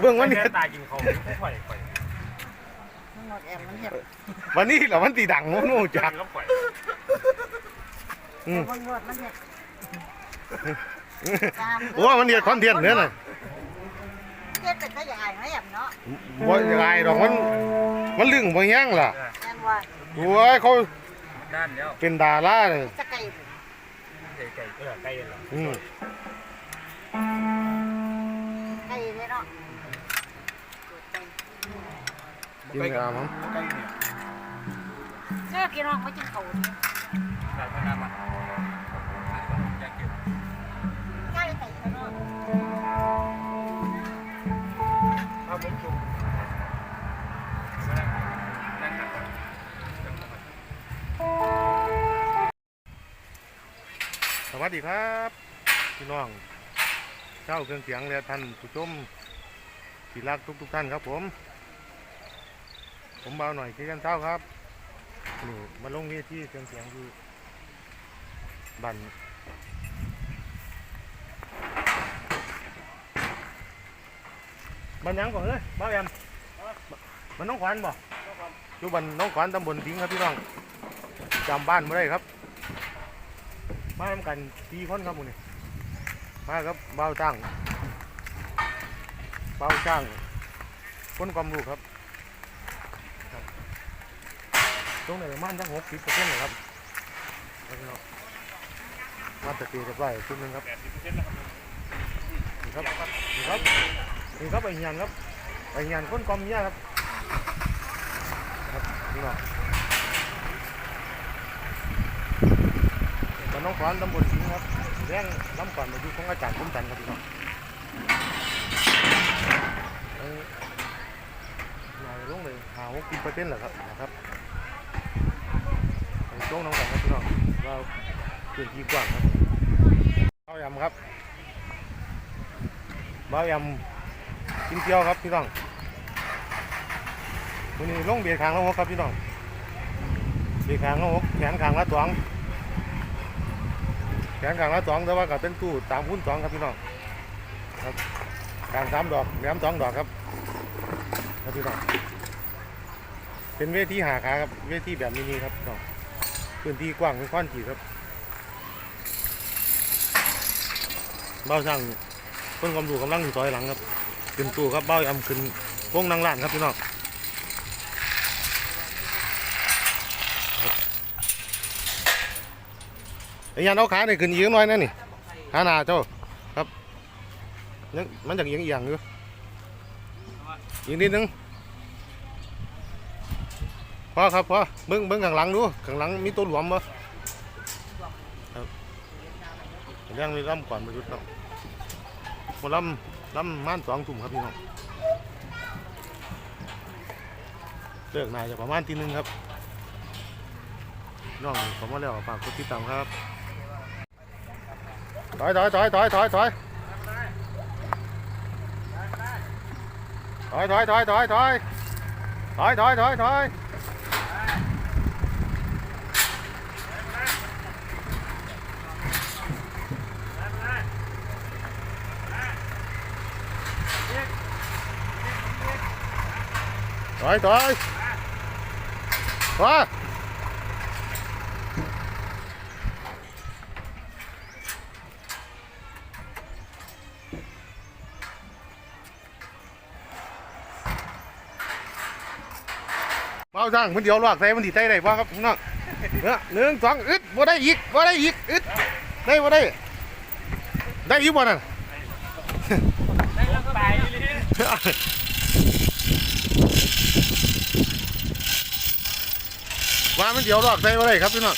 เบื้องวันนี้แค่ตายกินเขาไม่ค่อยค่อยมันหมดแอมมันเห็บวันนี้เหรอมันตีดังโน่นจักก็ค่อยอืมมันหมดมันเห็บโอ้มันเดียดคอนเทนต์เนี่ยน่ะเฮ็ดเป็นตะยายไหมแอมเนาะบ่ยังไงดอกมันมันลึงบ่แห้งล่ะแอนว่าโอ้ยเขาด้านแล้วเป็นดาราเลยจะไก่ไก่ไก่เออไก่เหรออืมไยินไปอามั้งใกล้เนี่ยอพี่น้องไม่จิ้งโถ่ได้พนันมาอยากกินใกล้แต่พี่น้องถ้าผมจุ่มสวัสดีครับ พี่น้อง เจ้าเครื่องเสียงและท่านผู้ชมที่รักทุกๆท่านครับผม ผมเบาหน่อยที่กันเช้าครับนี่มาลงเวทีเครื่องเสียงอยู่บันบันหยังก่อนเลยบ้าแอมมันน้องขวัญบ่อยู่บันน้องขวัญตำบลทิ้งครับพี่น้องจำบ้านไม่ได้ครับมาทำกันสี่คนครับหมูนี่ มาครับเบาจ้างเบาจ้างคนความรู้ครับตรงไหนประมาณทั้งหกสิบเปอร์เซ็นต์เลยครับมาตะเกียบไว้ชุดนึงครับนี่ครับนี่ครับนี่ครับไอ้เฮียนครับไอ้เฮียนคนกอมเนี้ยครับครับนี่เนาะบ้า น้องขวานตำบลสิงห์ครับแรงล้ำก่อนมาอยู่ของอาจารย์คุ้มจันครับพี่น้องเอ้ยนายลงเลยหาหกสิบเปร์เซ็นเหรอครับนะครับไอ้โจ้งน้องกันครับพี่น้องเราพื้นที่กว้างครับเอายำครับบ้ายำกินเที่ยวครับพี่น้องวันนี้ลงเบียดขางแล้วครับพี่น้องเบียดขางแล้วแขนขางละสอง แขนขางละสองแต่ว่าก็เป็นตู้สามคูณสองครับพี่น้องครับกลางสามดอกแหลมสองดอกครับครับพี่น้องเป็นเวทีหาขาครับเวทีแบบมินิครับพี่น้องพื้นที่กว้างเป็นข้อนจีครับเบ้าช่างเพิ่นความดูกำลังอยู่ซอยหลังครับขึ้นตู้ครับเบ้าอำขึ้นวงนางล้านครับพี่น้องครับ ไอ้ยันเอาขาเนี่ยขึ้นเอียงน่อยนั่นนี่ขาหนาเจ้าครับยังมันจากเอียงเอียงอยู่อีกนิดนึงพอครับพอเบิ้งเบิ้งข้างหลังดูข้างหลังมีตัวหลวมบ่ครับเรื่องนี้ล่ำก่อนประยุทธ์เนาะหมดลำล่ำม่านสองถุ่มครับพี่น้องเลิกนายจะประมาณทีหนึงครับน้องผมมาแล้วฝากกดติดตามครับ Thôi thôi thôi thôi thôi thôi. Thôi thôi thôi thôi thôi. Thôi thôi thôi thôi. Rồi, rồi. Rồi. เบาสั่งมันเดียวลวกใส่มันดีใจได้ป่ะครับน้องเนื้อหนึ่งสองอึดบ่ได้อีกบ่ได้อีกอึดได้บ่ได้ ได้อีกบ่นั่นได้แล้วก็ไปว้ามันเดียวหลอกใส่บ่ได้ครับพี่น้อง